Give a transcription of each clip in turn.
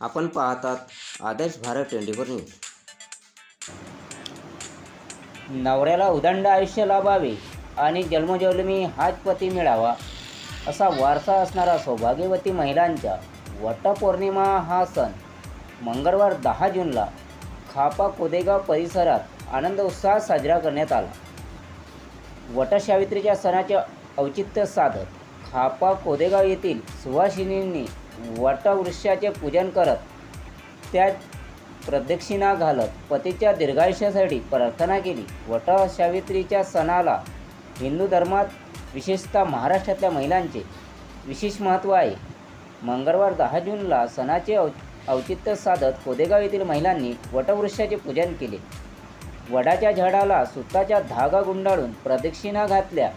आपण पाहतात Adarsh Bharat twenty four news. नवऱ्याला उदंड आयुष्य लाभावे आणि जन्मजन्मी हाच पती मिळावा असा वारसा असणारा सौभाग्यवती महिलांच्या वटपौर्णिमा हा सण मंगळवार दहा जूनला खापा कोदेगाव परिसरात आनंद उत्साहात साजरा करण्यात आला. वटसावित्रीच्या सणाचे औचित्य साधत खापा कोदेगाव येथील सुवासिनींनी वटवृक्षाचे पूजन करत त्या प्रदक्षिणा घालत पतीच्या दीर्घायुष्यासाठी प्रार्थना केली. वटसावित्रीच्या सणाला हिंदू धर्मात विशेषतः महाराष्ट्रातल्या महिलांचे विशेष महत्त्व आहे. मंगळवार दहा जूनला सणाचे औ औचित्य साधत कोदेगाव येथील महिलांनी वटवृक्षाचे पूजन केले. वडाच्या झाडाला सुताच्या धागा गुंडाळून प्रदक्षिणा घातल्या.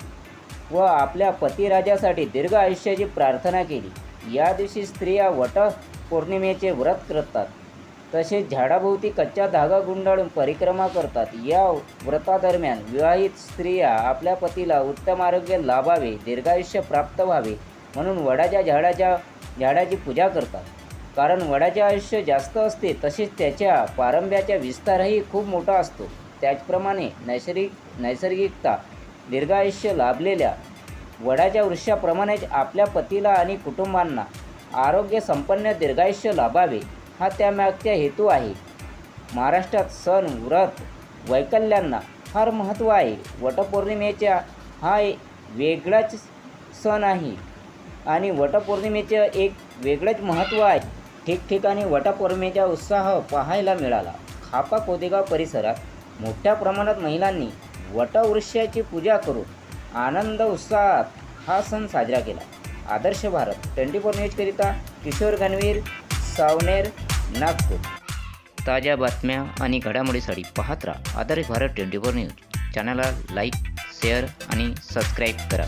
व आपल्या पतिराजासाठी दीर्घ आयुष्याची प्रार्थना केली. या दिवशी स्त्रिया वट पौर्णिमेचे व्रत करतात. तसेच झाडाभोवती कच्चा धागा गुंडाळून परिक्रमा करतात. या व्रतादरम्यान विवाहित स्त्रिया आपल्या पतीला उत्तम आरोग्य लाभावे दीर्घायुष्य प्राप्त व्हावे म्हणून वडाच्या झाडाच्या झाडाची पूजा करतात. कारण वडाचे आयुष्य जास्त असते तसेच त्याच्या पारंब्याचा विस्तारही खूप मोठा असतो. त्याचप्रमाणे नैसर्गिक नैसर्गिकता दीर्घायुष्य लाभलेल्या वडाच्या वृक्षाप्रमाणेच आपल्या पतीला आणि कुटुंबांना आरोग्य संपन्न दीर्घायुष्य लाभावे हा त्यामागचा हेतू आहे. महाराष्ट्रात सण व्रत वैकल्यांना फार महत्त्व आहे. वटपौर्णिमेच्या हा एक वेगळाच सण आहे आणि वटपौर्णिमेचं एक वेगळंच महत्त्व आहे. ठिकठिकाणी वटपौर्णिमेचा उत्साह पाहायला मिळाला. खापा कोदेगाव परिसरात मोठ्या प्रमाणात महिलांनी वटवृक्षाची पूजा करून आनंद उत्साहात हा सण साजरा केला. आदर्श भारत ट्वेंटी फोर न्यूजकरिता किशोर गणवीर सावनेर नागपूर. ताज्या बातम्या आणि घडामोडीसाठी पाहत राहा Adarsh Bharat twenty four news. चॅनलला लाईक शेअर आणि सबस्क्राईब करा.